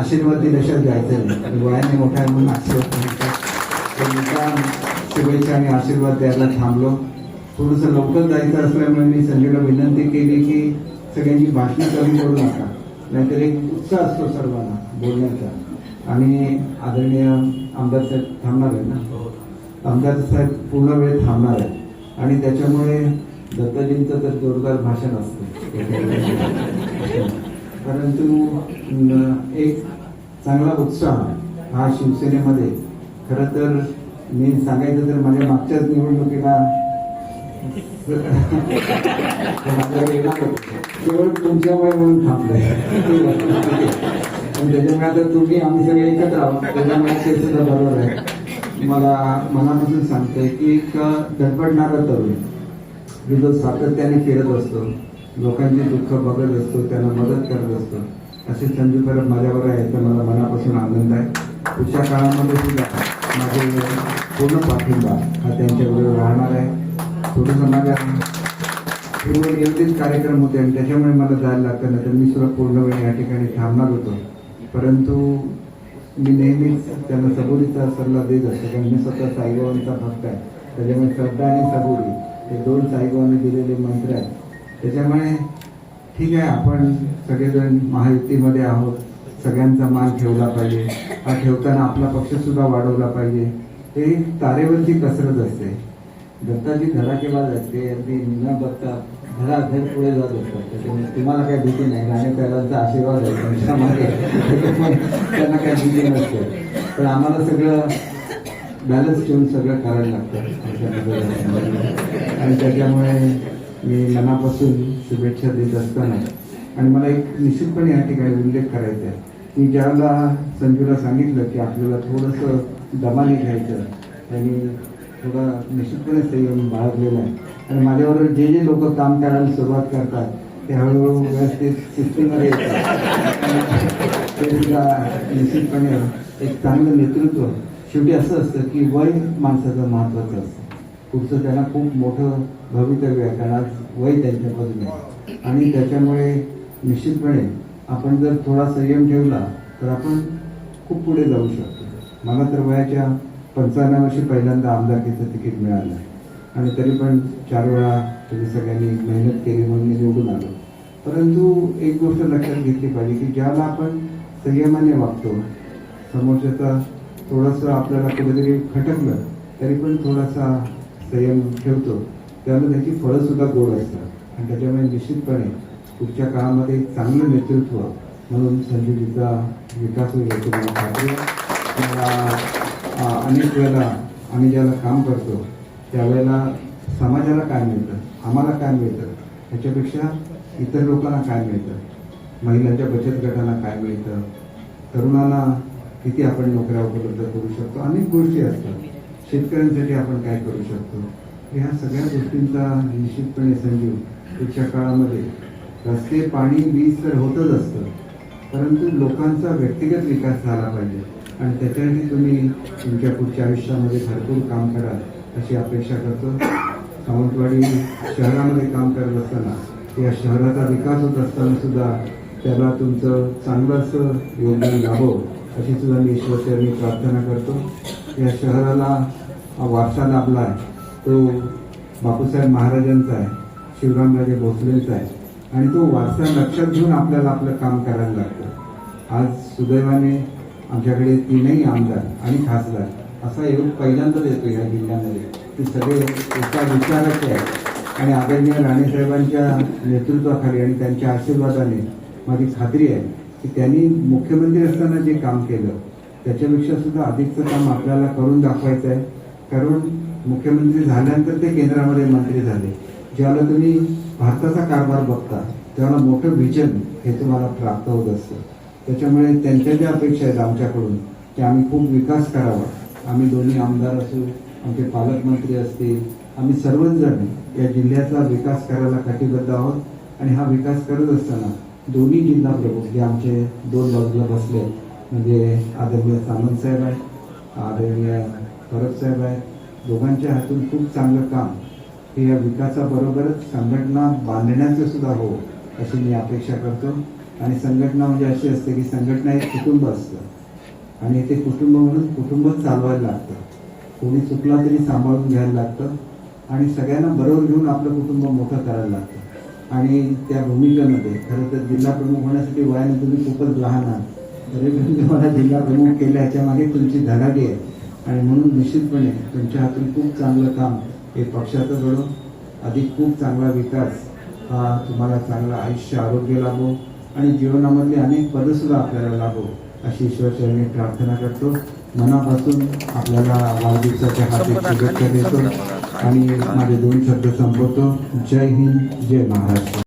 आशीर्वाद दिल्याशिवाय जायचं नाही आणि वयाने मोठा आहे म्हणून आशीर्वाद मिळतात शुभेच्छा आणि आशीर्वाद द्यायला थांबलो. थोडंसं लवकर जायचं असल्यामुळे मी संजयला विनंती केली की सगळ्यांची भाषणं कमी करू नका. नाहीतर एक उत्साह असतो सर्वांना बोलण्याचा. आणि आदरणीय आमदार साहेब थांबणार आहे ना? आमदार साहेब पूर्ण वेळ थांबणार आहे आणि त्याच्यामुळे दत्ताजींचं तर जोरदार भाषण असतं. परंतु एक चांगला उत्साह हा शिवसेनेमध्ये. खरं तर मी सांगायचं तर माझ्या मागच्याच निवडणुकीला केवळ तुमच्यामुळे म्हणून थांबलंय. आणि त्याच्यामुळे आता तुम्ही आम्ही सगळे एकत्र आहोत. त्याच्यामुळे ते सुद्धा बरोबर आहे. मला मनापासून सांगतोय की एक धडपडणारा तरुण मी जो सातत्याने फिरत असतो. लोकांची दुःख बघत असतो त्यांना मदत करत असतो. असे संजू परब माझ्यावर आहे तर मला मनापासून आनंद आहे. पुढच्या काळामध्ये सुद्धा माझे पूर्ण पाठिंबा हा त्यांच्याबरोबर राहणार आहे. थोडंसं माझ्या पूर्व नियोजित कार्यक्रम होते आणि त्याच्यामुळे मला जायला लागतं ना तर मी सुद्धा पूर्ण वेळ या ठिकाणी थांबणार होतो. परंतु मी नेहमीच त्यांना सबुरीचा सल्ला देत असतो कारण मी स्वतः साईबाबांचा भक्त आहे. त्याच्यामुळे श्रद्धा आणि सबुरी हे दोन साईबाबांनी दिलेले मंत्र आहेत. त्याच्यामुळे ठीक आहे आपण सगळेजण महायुतीमध्ये आहोत. सगळ्यांचा मान ठेवला पाहिजे. हा ठेवताना आपला पक्ष सुद्धा वाढवला पाहिजे. हे तारेवरची कसरत असते. दत्ताजी धडाकेला असते अगदी न बघता धडाधड पुढे जात असतात. त्याच्यामुळे तुम्हाला काही भीती नाही. राणे पहिल्यांचा आशीर्वाद आहे. त्यांच्या मागे त्यांना काही भीती नसते. पण आम्हाला सगळं बॅलन्स ठेवून सगळं करायला लागतं. आणि त्याच्यामुळे मी मनापासून शुभेच्छा देत असताना आणि मला एक निश्चितपणे या ठिकाणी उल्लेख करायचा आहे. की ज्याला संजूला सांगितलं की आपल्याला थोडंसं दमाने घ्यायचं आणि थोडा निश्चितपणे संयम बाळगलेला आहे. आणि माझ्याबरोबर जे जे लोक काम करायला सुरुवात करतात ते हळूहळू व्यवस्थित सिस्टीममध्ये येतात. ते सुद्धा निश्चितपणे एक चांगलं नेतृत्व. शेवटी असं असतं की वय माणसाचं महत्त्वाचं असतं. पुढचं त्यांना खूप मोठं भवितव्य आहे. कारण आज वय त्यांच्या बाजूने आहे. आणि त्याच्यामुळे निश्चितपणे आपण जर थोडा संयम ठेवला तर आपण खूप पुढे जाऊ शकतो. मला तर वयाच्या पंचावन्न वर्षी पहिल्यांदा आमदारकीचं तिकीट मिळालं. आणि तरी पण चार वेळा तुम्ही सगळ्यांनी मेहनत केली म्हणून मी निवडून आलो. परंतु एक गोष्ट लक्षात घेतली पाहिजे की ज्याला आपण संयमाने वागतो समोरच्याचा थोडंसं आपल्याला कुठेतरी खटकलं तरी पण थोडासा संयम ठेवतो. त्यामुळे त्याची फळं सुद्धा गोड असतात. आणि त्याच्यामुळे निश्चितपणे पुढच्या काळामध्ये चांगलं नेतृत्व म्हणून संजीवजीचा विकास होईल मला खात्री अनेक वेळेला आम्ही ज्याला काम करतो त्यावेळेला समाजाला काय मिळतं आम्हाला काय मिळतं ह्याच्यापेक्षा इतर लोकांना काय मिळतं महिलांच्या बचत गटांना काय मिळतं तरुणांना किती आपण नोकऱ्या उपलब्ध करू शकतो अनेक गोष्टी असतात. शेतकऱ्यांसाठी आपण काय करू शकतो? ह्या सगळ्या गोष्टींचा निश्चितपणे संजीव पुढच्या काळामध्ये रस्ते पाणी वीज तर होतच असतं. परंतु लोकांचा व्यक्तिगत विकास झाला पाहिजे. आणि त्याच्यासाठी तुम्ही तुमच्या पुढच्या आयुष्यामध्ये भरपूर काम कराल अशी अपेक्षा करतो. सावंतवाडी शहरामध्ये काम करत असताना या शहराचा विकास होत असताना सुद्धा त्याला तुमचं चांगलं असं योगदान लाभो अशी सुद्धा मी ईश्वरचरणी प्रार्थना करतो. या शहराला हा वारसा लाभला आहे. तो बापूसाहेब महाराजांचा आहे शिवरामराजे भोसलेंचा आहे. आणि तो वारसा लक्षात घेऊन आपल्याला आपलं काम करायला लागतं. आज सुदैवाने आमच्याकडे तीनही आमदार आणि खासदार असा योग पहिल्यांदाच येतो या जिल्ह्यामध्ये. की सगळे एका विचाराचे आहेत. आणि आदरणीय राणेसाहेबांच्या नेतृत्वाखाली आणि त्यांच्या आशीर्वादाने माझी खात्री आहे की त्यांनी मुख्यमंत्री असताना जे काम केलं त्याच्यापेक्षा सुद्धा अधिकचं काम आपल्याला करून दाखवायचं आहे कारण मुख्यमंत्री झाल्यानंतर ते केंद्रामध्ये मंत्री झाले. ज्यावेळेला तुम्ही भारताचा कारभार बघता त्यावेळेला मोठं विजन हे तुम्हाला प्राप्त होत असतं. त्याच्यामुळे त्यांच्या ज्या अपेक्षा आहेत आमच्याकडून की आम्ही खूप विकास करावा. आम्ही दोन्ही आमदार असू आमचे पालकमंत्री असतील आम्ही सर्वच जण या जिल्ह्याचा विकास करायला कटिबद्ध आहोत. आणि हा विकास करत असताना दोन्ही जिल्हा प्रमुख जे आमचे दोन बाजूला बसले आहेत, म्हणजे आदरणीय सामंत साहेब आहेत आदरणीय परब साहेब आहेत दोघांच्या हातून खूप चांगलं काम. हे या विकासाबरोबरच संघटना बांधण्याचं सुद्धा हो अशी मी अपेक्षा करतो. आणि संघटना म्हणजे अशी असते की संघटना एक कुटुंब असतं. आणि ते कुटुंब म्हणून कुटुंब चालवायला लागतं. कोणी चुकला तरी सांभाळून घ्यायला लागतं. आणि सगळ्यांना बरोबर घेऊन आपलं कुटुंब मोठं करायला लागतं. आणि त्या भूमिकेमध्ये खरं तर जिल्हा प्रमुख होण्यासाठी वयाने तुम्ही खूपच लहान आहात. तरी पण तुम्हाला जिल्हा प्रमुख केलं याच्या मागे तुमची धडाडी आहे. आणि म्हणून निश्चितपणे तुमच्या हातून खूप चांगलं काम हे पक्षाचं घडून अधिक खूप चांगला विकास हा तुम्हाला चांगलं आयुष्य आरोग्य लाभो आणि जीवनामधले अनेक पदसुद्धा आपल्याला लाभो अशी ईश्वरचरणी प्रार्थना करतो. मनापासून आपल्याला वाढदिवसाच्या हार्दिक शुभेच्छा देतो आणि माझे दोन शब्द संपवतो. जय हिंद जय महाराष्ट्र.